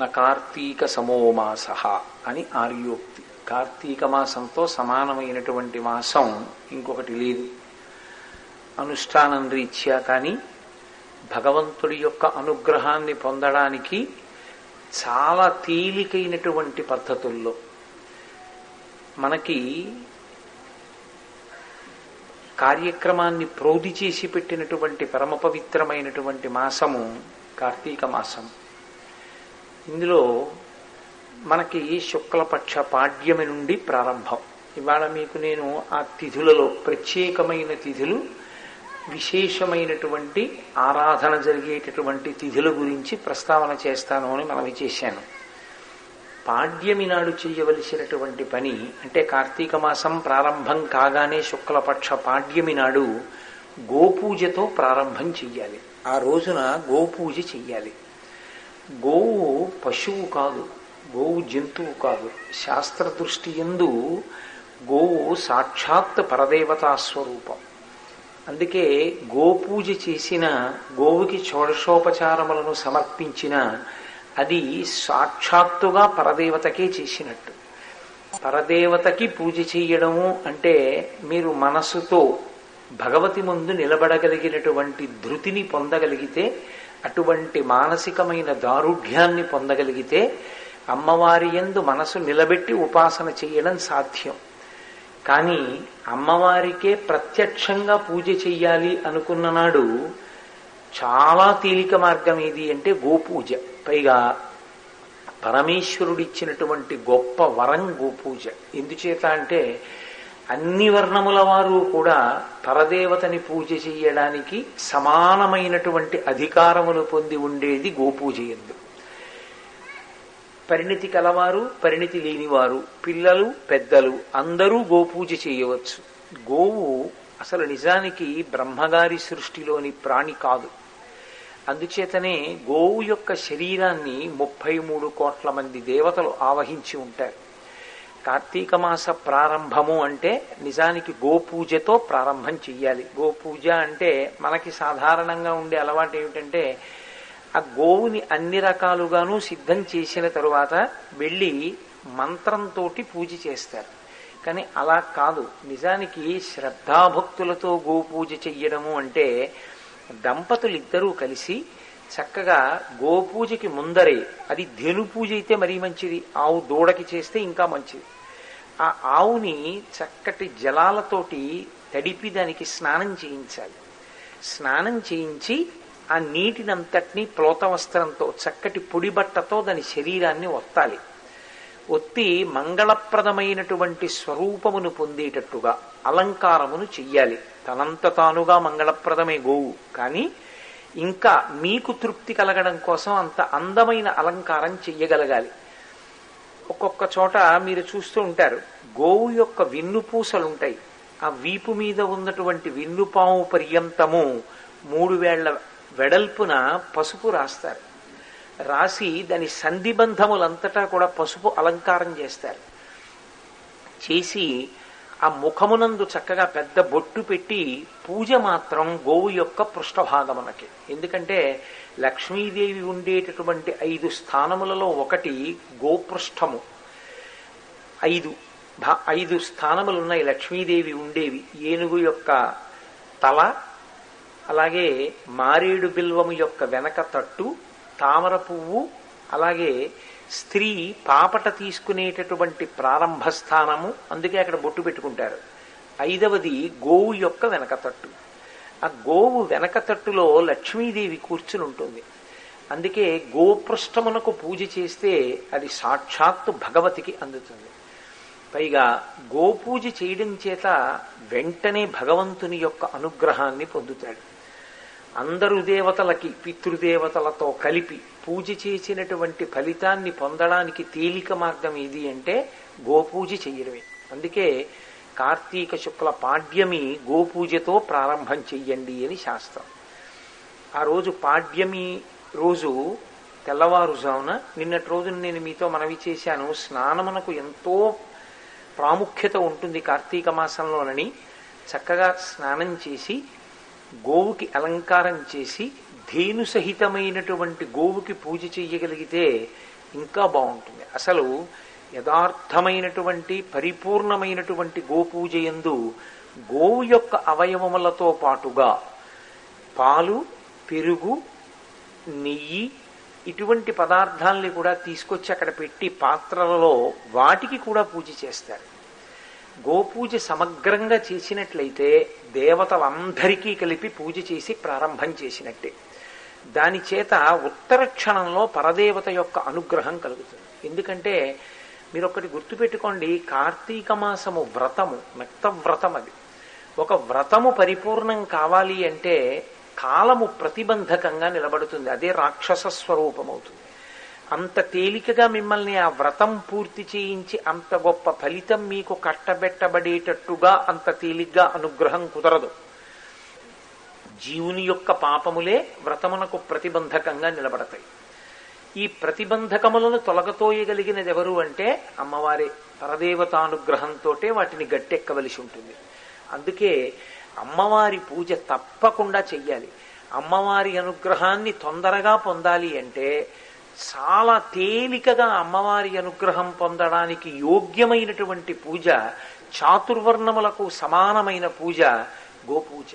నా కార్తీక సమోమాస అని ఆర్యోక్తి. కార్తీక మాసంతో సమానమైనటువంటి మాసం ఇంకొకటి లేదు. అనుష్ఠానం రీత్యా కానీ భగవంతుడి యొక్క అనుగ్రహాన్ని పొందడానికి చాలా తేలికైనటువంటి పద్ధతుల్లో మనకి కార్యక్రమాన్ని ప్రోధి చేసి పెట్టినటువంటి పరమ పవిత్రమైనటువంటి మాసము కార్తీక మాసం. ఇందులో మనకి శుక్లపక్ష పాడ్యమి నుండి ప్రారంభం. ఇవాళ మీకు నేను ఆ తిథులలో ప్రత్యేకమైన తిథులు విశేషమైనటువంటి ఆరాధన జరిగేటటువంటి తిథుల గురించి ప్రస్తావన చేస్తాను అని మనవి చేశాను. పాడ్యమి నాడు చేయవలసినటువంటి పని అంటే కార్తీక మాసం ప్రారంభం కాగానే శుక్లపక్ష పాడ్యమి నాడు గోపూజతో ప్రారంభం చెయ్యాలి. ఆ రోజున గోపూజ చెయ్యాలి. గోవు పశువు కాదు గోవు జంతువు కాదు. శాస్త్ర దృష్టి ఎందు గోవు సాక్షాత్ పరదేవతా స్వరూపం. అందుకే గోపూజ చేసిన గోవుకి షోడశోపచారములను సమర్పించిన అది సాక్షాత్తుగా పరదేవతకే చేసినట్టు. పరదేవతకి పూజ చేయడము అంటే మీరు మనసుతో భగవతి ముందు నిలబడగలిగినటువంటి ధృతిని పొందగలిగితే అటువంటి మానసికమైన దారుఢ్యాన్ని పొందగలిగితే అమ్మవారి ఎందు మనసు నిలబెట్టి ఉపాసన చేయడం సాధ్యం. కానీ అమ్మవారికే ప్రత్యక్షంగా పూజ చెయ్యాలి అనుకున్న నాడు చాలా తేలిక మార్గం ఏది అంటే గోపూజ. పైగా పరమేశ్వరుడిచ్చినటువంటి గొప్ప వరం గోపూజ. ఎందుచేత అంటే అన్ని వర్ణముల వారు కూడా పరదేవతని పూజ చేయడానికి సమానమైనటువంటి అధికారములు పొంది ఉండేది గోపూజ ఎందు. పరిణితి కలవారు పరిణితి లేనివారు పిల్లలు పెద్దలు అందరూ గోపూజ చేయవచ్చు. గోవు అసలు నిజానికి బ్రహ్మగారి సృష్టిలోని ప్రాణి కాదు. అందుచేతనే గోవు యొక్క శరీరాన్ని ముప్పై మూడు కోట్ల మంది దేవతలు ఆవహించి ఉంటారు. కార్తీక మాస ప్రారంభము అంటే నిజానికి గోపూజతో ప్రారంభం చెయ్యాలి. గోపూజ అంటే మనకి సాధారణంగా ఉండే అలవాటు ఏమిటంటే ఆ గోవుని అన్ని రకాలుగాను సిద్ధం చేసిన తరువాత వెళ్ళి మంత్రంతో పూజ చేస్తారు. కానీ అలా కాదు. నిజానికి శ్రద్ధాభక్తులతో గోపూజ చెయ్యడము అంటే దంపతులు ఇద్దరూ కలిసి చక్కగా గోపూజకి ముందరే అది ధేను పూజ అయితే మరీ మంచిది ఆవు దూడకి చేస్తే ఇంకా మంచిది. ఆ ఆవుని చక్కటి జలాలతోటి తడిపి దానికి స్నానం చేయించాలి. స్నానం చేయించి ఆ నీటినంతటినీ ప్లోత వస్త్రంతో చక్కటి పొడి బట్టతో దాని శరీరాన్ని ఒత్తాలి. ఒత్తి మంగళప్రదమైనటువంటి స్వరూపమును పొందేటట్టుగా అలంకారమును చెయ్యాలి. తనంత తానుగా మంగళప్రదమే గోవు. కానీ ఇంకా మీకు తృప్తి కలగడం కోసం అంత అందమైన అలంకారం చెయ్యగలగాలి. ఒక్కొక్క చోట మీరు చూస్తూ ఉంటారు. గోవు యొక్క వెన్నుపూసలుంటాయి ఆ వీపు మీద ఉన్నటువంటి వెన్నుపాము పర్యంతము మూడు వేళ్ళ వెడల్పున పసుపు రాస్తారు. రాసి దాని సంధిబంధములంతటా కూడా పసుపు అలంకారం చేస్తారు. చేసి ఆ ముఖమునందు చక్కగా పెద్ద బొట్టు పెట్టి పూజ మాత్రం గోవు యొక్క పృష్ఠభాగమునకి. ఎందుకంటే లక్ష్మీదేవి ఉండేటటువంటి ఐదు స్థానములలో ఒకటి గోపృష్ఠము. ఐదు ఐదు స్థానములు ఉన్నాయి లక్ష్మీదేవి ఉండేవి. ఏనుగు యొక్క తల అలాగే మారేడు బిల్వము యొక్క వెనక తట్టు తామర పువ్వు అలాగే స్త్రీ పాపట తీసుకునేటటువంటి ప్రారంభ స్థానము అందుకే అక్కడ బొట్టు పెట్టుకుంటారు. ఐదవది గోవు యొక్క వెనక తట్టు ఆ గోవు వెనక తట్టులో లక్ష్మీదేవి కూర్చుని ఉంటుంది. అందుకే గోపృష్టమునకు పూజ చేస్తే అది సాక్షాత్తు భగవతికి అందుతుంది. పైగా గోపూజ చేయడం చేత వెంటనే భగవంతుని యొక్క అనుగ్రహాన్ని పొందుతాడు. అందరు దేవతలకి పితృదేవతలతో కలిపి పూజ చేసినటువంటి ఫలితాన్ని పొందడానికి తేలిక మార్గం ఏది అంటే గోపూజ చెయ్యడమే అందుకే కార్తీక శుక్ల పాడ్యమి గోపూజతో ప్రారంభం చెయ్యండి అని శాస్త్రం. ఆ రోజు పాడ్యమి రోజు తెల్లవారుజామున నిన్నటి రోజున నేను మీతో మనవి చేశాను స్నానమునకు ఎంతో ప్రాముఖ్యత ఉంటుంది కార్తీక మాసంలోనని. చక్కగా స్నానం చేసి గోవుకి అలంకారం చేసి ధేను సహితమైనటువంటి గోవుకి పూజ చెయ్యగలిగితే ఇంకా బాగుంటుంది. అసలు యథార్థమైనటువంటి పరిపూర్ణమైనటువంటి గోపూజ ఎందు గోవు యొక్క అవయవములతో పాటుగా పాలు పెరుగు నెయ్యి ఇటువంటి పదార్థాలని కూడా తీసుకొచ్చి అక్కడ పెట్టి పాత్రలలో వాటికి కూడా పూజ చేస్తారు. గోపూజ సమగ్రంగా చేసినట్లయితే దేవతలందరికీ కలిపి పూజ చేసి ప్రారంభం చేసినట్టే. దాని చేత ఉత్తర క్షణంలో పరదేవత యొక్క అనుగ్రహం కలుగుతుంది. ఎందుకంటే మీరు ఒకటి గుర్తుపెట్టుకోండి కార్తీక మాసము వ్రతము మెత్త వ్రతం అది. ఒక వ్రతము పరిపూర్ణం కావాలి అంటే కాలము ప్రతిబంధకంగా నిలబడుతుంది. అదే రాక్షస స్వరూపం అవుతుంది అంత తేలికగా మిమ్మల్ని ఆ వ్రతం పూర్తి చేయించి అంత గొప్ప ఫలితం మీకు కట్టబెట్టబడేటట్టుగా అంత తేలిగ్గా అనుగ్రహం కుదరదు. జీవుని యొక్క పాపములే వ్రతమునకు ప్రతిబంధకంగా నిలబడతాయి. ఈ ప్రతిబంధకములను తొలగతోయగలిగినది ఎవరు అంటే అమ్మవారి పరదేవతానుగ్రహంతో వాటిని గట్టెక్కవలసి ఉంటుంది. అందుకే అమ్మవారి పూజ తప్పకుండా చెయ్యాలి. అమ్మవారి అనుగ్రహాన్ని తొందరగా పొందాలి అంటే చాలా తేలికగా అమ్మవారి అనుగ్రహం పొందడానికి యోగ్యమైనటువంటి పూజ చాతుర్వర్ణములకు సమానమైన పూజ గోపూజ.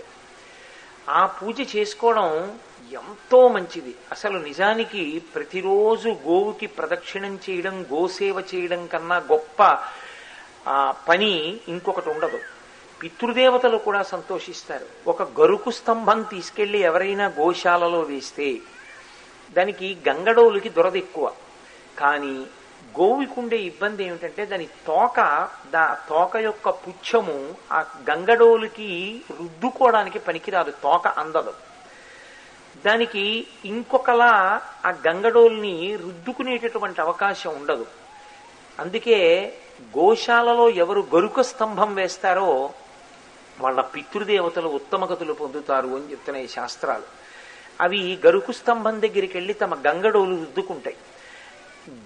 ఆ పూజ చేసుకోవడం ఎంతో మంచిది. అసలు నిజానికి ప్రతిరోజు గోవుకి ప్రదక్షిణం చేయడం గోసేవ చేయడం కన్నా గొప్ప ఆ, పని ఇంకొకటి ఉండదు. పితృదేవతలు కూడా సంతోషిస్తారు. ఒక గరుకు స్తంభం తీసుకెళ్ళి ఎవరైనా గోశాలలో వేస్తే దానికి గంగడోలుకి దురద ఎక్కువ. కానీ గోవుకుండే ఇబ్బంది ఏమిటంటే దాని తోక దా తోక యొక్క పుచ్చము ఆ గంగడోలుకి రుద్దుకోవడానికి పనికిరాదు తోక అందదు. దానికి ఇంకొకలా ఆ గంగడోల్ని రుద్దుకునేటటువంటి అవకాశం ఉండదు. అందుకే గోశాలలో ఎవరు గరుక స్తంభం వేస్తారో వాళ్ళ పితృదేవతలు ఉత్తమగతులు పొందుతారు అని చెప్తున్నాయి శాస్త్రాలు. అవి గరుకు స్తంభం దగ్గరికి వెళ్ళి తమ గంగడోలు రుద్దుకుంటాయి.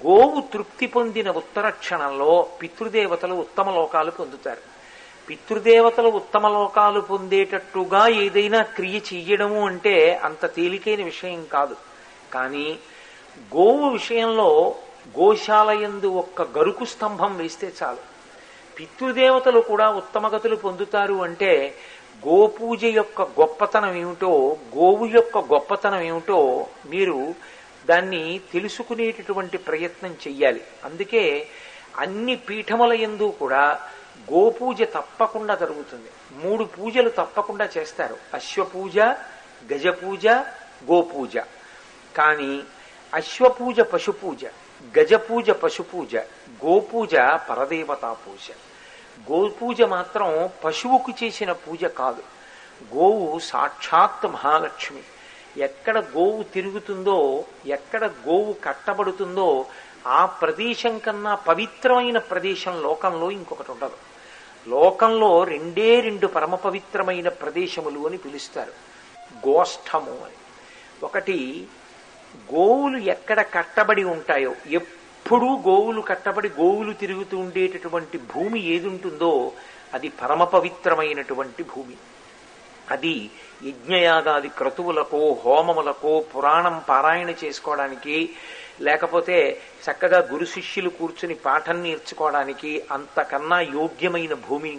గోవు తృప్తి పొందిన ఉత్తర క్షణంలో పితృదేవతలు ఉత్తమ లోకాలు పొందుతారు. పితృదేవతలు ఉత్తమ లోకాలు పొందేటట్టుగా ఏదైనా క్రియ చెయ్యడము అంటే అంత తేలికైన విషయం కాదు. కానీ గోవు విషయంలో గోశాల యందు ఒక్క గరుకు స్తంభం వేస్తే చాలు. పితృదేవతలు కూడా ఉత్తమగతులు పొందుతారు అంటే గోపూజ యొక్క గొప్పతనం ఏమిటో గోవు యొక్క గొప్పతనం ఏమిటో మీరు దాన్ని తెలుసుకునేటటువంటి ప్రయత్నం చెయ్యాలి. అందుకే అన్ని పీఠముల ఎందు కూడా గోపూజ తప్పకుండా జరుగుతుంది. మూడు పూజలు తప్పకుండా చేస్తారు. అశ్వపూజ గజపూజ గోపూజ. కానీ అశ్వపూజ పశుపూజ గజపూజ పశుపూజ గోపూజ పరదేవతా పూజ గోపూజ మాత్రం పశువుకు చేసిన పూజ కాదు. గోవు సాక్షాత్ మహాలక్ష్మి. ఎక్కడ గోవు తిరుగుతుందో ఎక్కడ గోవు కట్టబడుతుందో ఆ ప్రదేశం కన్నా పవిత్రమైన ప్రదేశం లోకంలో ఇంకొకటి ఉండదు. లోకంలో రెండే రెండు పరమ పవిత్రమైన ప్రదేశములు అని పిలుస్తారు. గోష్ఠము అని. ఒకటి గోవులు ఎక్కడ కట్టబడి ఉంటాయో ఎప్పుడూ గోవులు కట్టబడి గోవులు తిరుగుతూ ఉండేటటువంటి భూమి ఏది ఉంటుందో అది పరమ పవిత్రమైనటువంటి భూమి. అది యజ్ఞయాగాది క్రతువులకో హోమములకో పురాణం పారాయణ చేసుకోవడానికి లేకపోతే చక్కగా గురు శిష్యులు కూర్చుని పాఠం నేర్చుకోవడానికి అంతకన్నా యోగ్యమైన భూమి